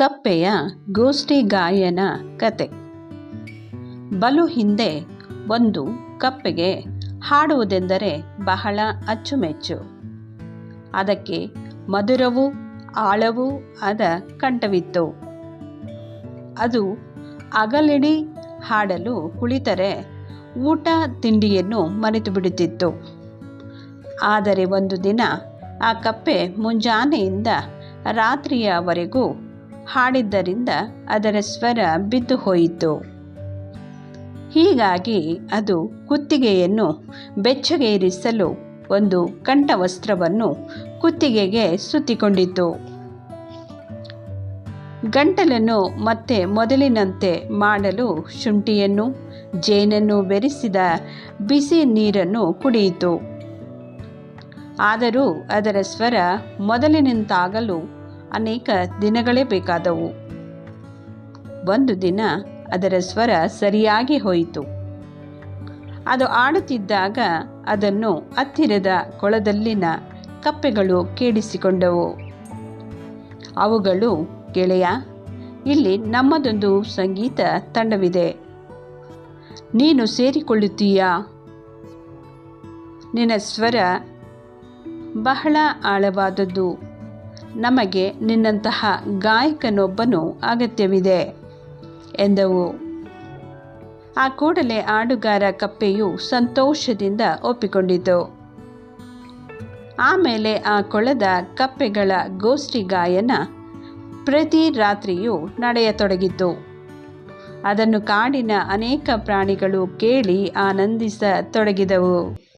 ಕಪ್ಪೆಯ ಗೋಷ್ಠಿ ಗಾಯನ ಕತೆ. ಬಲು ಹಿಂದೆ ಒಂದು ಕಪ್ಪೆಗೆ ಹಾಡುವುದೆಂದರೆ ಬಹಳ ಅಚ್ಚುಮೆಚ್ಚು. ಅದಕ್ಕೆ ಮಧುರವೂ ಆಳವೂ ಆದ ಕಂಠವಿತ್ತು. ಅದು ಅಗಲಿಡಿ ಹಾಡಲು ಕುಳಿತರೆ ಊಟ ತಿಂಡಿಯನ್ನು ಮರೆತು ಬಿಡುತ್ತಿತ್ತು. ಆದರೆ ಒಂದು ದಿನ ಆ ಕಪ್ಪೆ ಮುಂಜಾನೆಯಿಂದ ರಾತ್ರಿಯವರೆಗೂ ಹಾಡಿದ್ದರಿಂದ ಅದರ ಸ್ವರ ಬಿದ್ದು ಹೋಯಿತು. ಹೀಗಾಗಿ ಅದು ಕುತ್ತಿಗೆಯನ್ನು ಬೆಚ್ಚಗೇರಿಸಲು ಒಂದು ಕಂಠವಸ್ತ್ರವನ್ನು ಕುತ್ತಿಗೆಗೆ ಸುತ್ತಿಕೊಂಡಿತು. ಗಂಟಲನ್ನು ಮತ್ತೆ ಮೊದಲಿನಂತೆ ಮಾಡಲು ಶುಂಠಿಯನ್ನು, ಜೇನನ್ನು ಬೆರೆಸಿದ ಬಿಸಿ ನೀರನ್ನು ಕುಡಿಯಿತು. ಆದರೂ ಅದರ ಸ್ವರ ಮೊದಲಿನಂತಾಗಲು ಅನೇಕ ದಿನಗಳೇ ಬೇಕಾದವು. ಒಂದು ದಿನ ಅದರ ಸ್ವರ ಸರಿಯಾಗಿ ಹೋಯಿತು. ಅದು ಆಡುತ್ತಿದ್ದಾಗ ಅದನ್ನು ಹತ್ತಿರದ ಕೊಳದಲ್ಲಿನ ಕಪ್ಪೆಗಳು ಕೇಳಿಸಿಕೊಂಡವು. ಅವುಗಳು, ಗೆಳೆಯ, ಇಲ್ಲಿ ನಮ್ಮದೊಂದು ಸಂಗೀತ ತಂಡವಿದೆ. ನೀನು ಸೇರಿಕೊಳ್ಳುತ್ತೀಯಾ? ನಿನ್ನ ಸ್ವರ ಬಹಳ ಆಳವಾದದ್ದು. ನಮಗೆ ನಿನ್ನಂತಹ ಗಾಯಕನೊಬ್ಬನು ಅಗತ್ಯವಿದೆ ಎಂದವು. ಆ ಕೂಡಲೇ ಆಡುಗಾರ ಕಪ್ಪೆಯು ಸಂತೋಷದಿಂದ ಒಪ್ಪಿಕೊಂಡಿತು. ಆಮೇಲೆ ಆ ಕೊಳದ ಕಪ್ಪೆಗಳ ಗೋಷ್ಠಿ ಗಾಯನ ಪ್ರತಿ ರಾತ್ರಿಯೂ ನಡೆಯತೊಡಗಿತು ಅದನ್ನು ಕಾಡಿನ ಅನೇಕ ಪ್ರಾಣಿಗಳು ಕೇಳಿ ಆನಂದಿಸತೊಡಗಿದವು.